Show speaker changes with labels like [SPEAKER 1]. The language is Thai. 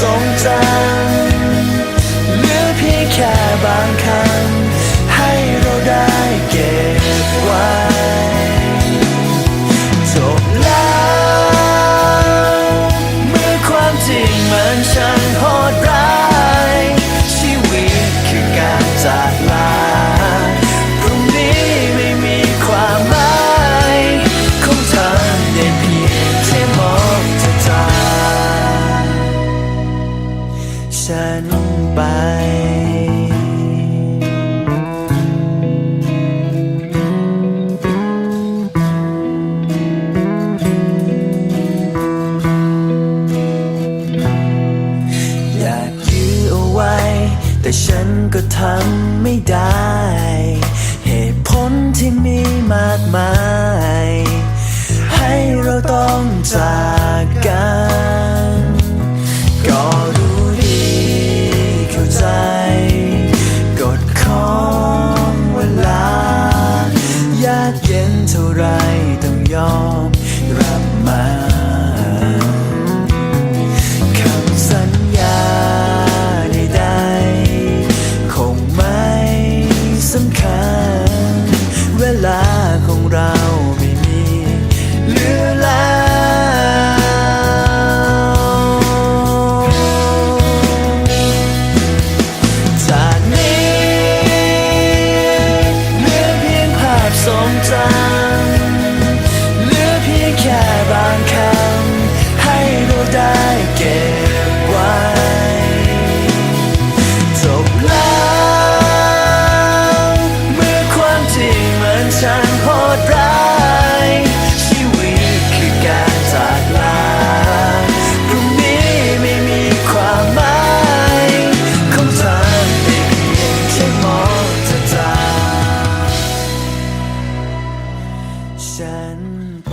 [SPEAKER 1] ทรงจำเหลือเพียงแค่บางคำให้เราได้เก็บไว้จบแล้วเมื่อความจริงมันช่างโหดร้ายชีวิตคือการจาก ฉันก็ทำไม่ได้ เหตุผลที่มีมากมาย ให้เราต้องจากกัน ก็รู้ดีเข้าใจกดของเวลา ยากเย็นเท่าไรต้องยอมรับมา realize ฉันไป